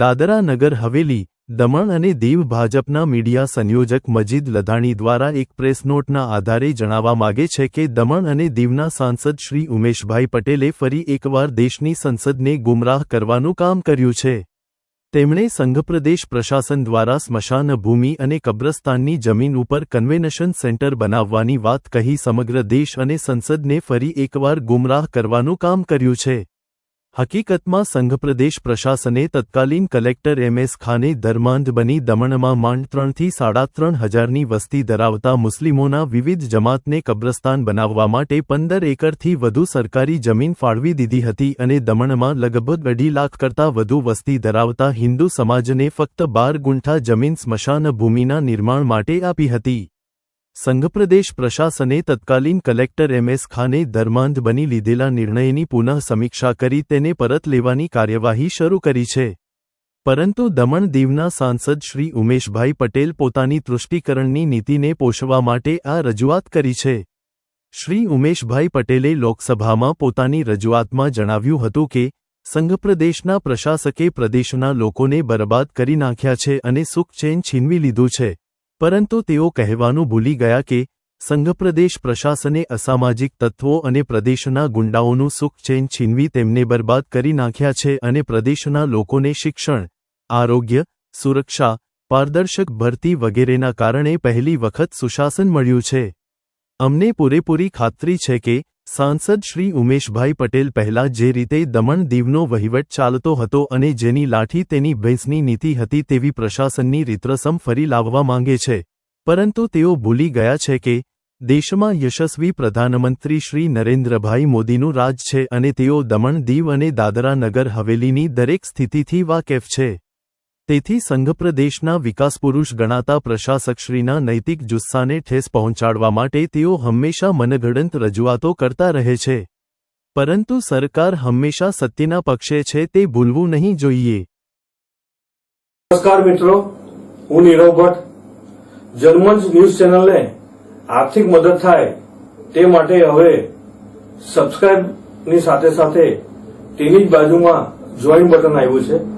દાદરા નગર હવેલી, દમણ અને દીવ ભાજપના મીડિયા સંયોજક મજીદ લધાણી દ્વારા એક પ્રેસ નોટના આધારે જણાવવા માગે છે કે દમણ અને દીવના સાંસદ શ્રી ઉમેશભાઈ પટેલે ફરી એકવાર દેશની સંસદને ગુમરાહ કરવાનું કામ કર્યું છે. તેમણે સંઘપ્રદેશ પ્રશાસન દ્વારા સ્મશાન ભૂમિ અને કબ્રસ્તાનની જમીન ઉપર કન્વેન્શન સેન્ટર બનાવવાની વાત કહી સમગ્ર દેશ અને સંસદને ફરી એકવાર ગુમરાહ કરવાનું કામ કર્યું છે. હકીકતમાં સંઘપ્રદેશ પ્રશાસને તત્કાલીન કલેક્ટર એમ એસ ખાને ધર્માંધ બની દમણમાં માંડ ત્રણથી સાડા ત્રણ હજારની વસ્તી ધરાવતા મુસ્લિમોના વિવિધ જમાતને કબ્રસ્તાન બનાવવા માટે પંદર એકરથી વધુ સરકારી જમીન ફાળવી દીધી હતી અને દમણમાં લગભગ અઢી લાખ કરતાં વધુ વસ્તી ધરાવતા હિન્દુ સમાજને ફક્ત બાર ગુંઠા જમીન સ્મશાન ભૂમિના નિર્માણ માટે આપી હતી. સંઘપ્રદેશ પ્રશાસને તત્કાલીન કલેક્ટર એમ એસ ખાને ધર્માંધ બની લીધેલા નિર્ણયની પુનઃ સમીક્ષા કરી તેને પરત લેવાની કાર્યવાહી શરૂ કરી છે. પરંતુ દમણ દીવના સાંસદ શ્રી ઉમેશભાઈ પટેલ પોતાની તૃષ્ટિકરણની નીતિને પોષવા માટે આ રજૂઆત કરી છે. શ્રી ઉમેશભાઈ પટેલે લોકસભામાં પોતાની રજૂઆતમાં જણાવ્યું હતું કે સંઘપ્રદેશના પ્રશાસકે પ્રદેશના લોકોને બરબાદ કરી નાખ્યા છે અને સુખચેન છીનવી લીધું છે. પરંતુ તેઓ કહેવાનું ભૂલી ગયા કે, સંઘપ્રદેશ પ્રશાસને અસામાજિક તત્વો અને પ્રદેશના ગુંડાઓનું સુખચેન છીનવી તેમને બરબાદ કરી નાખ્યા છે અને પ્રદેશના લોકોને શિક્ષણ, આરોગ્ય, સુરક્ષા, પારદર્શક ભરતી વગેરેના કારણે પહેલી વખત સુશાસન મળ્યું છે. અમને પૂરેપૂરી ખાતરી છે કે સાંસદ શ્રી ઉમેશભાઈ પટેલ પહેલા જે રીતે દમણ દીવનો વહીવટ ચાલતો હતો અને જેની લાઠી તેની ભેંસની નીતિ હતી તેવી પ્રશાસનની રીતરસમ ફરી લાવવા માંગે છે. પરંતુ તેઓ ભૂલી ગયા છે કે, દેશમાં યશસ્વી પ્રધાનમંત્રી શ્રી નરેન્દ્રભાઈ મોદીનું રાજ છે અને તેઓ દમણ દીવ અને દાદરા નગર હવેલીની દરેક સ્થિતિથી વાકેફ છે. તેથી સંઘપ્રદેશના વિકાસપુરુષ ગણાતા પ્રશાસકશ્રીના નૈતિક જુસ્સાને ઠેસ પહોંચાડવા માટે તેઓ હંમેશા મનગડંત રજૂઆતો કરતા રહે છે. પરંતુ સરકાર હંમેશા સત્યના પક્ષે છે તે ભૂલવું નહીં જોઈએ. નમસ્કાર મિત્રો, હું નીરવ ભટ્ટ. જર્મન્સ ન્યૂઝ ચેનલને આર્થિક મદદ થાય તે માટે હવે સબસ્ક્રાઇબની સાથે સાથે તેની જ બાજુમાં જોઈન બટન આવ્યું છે.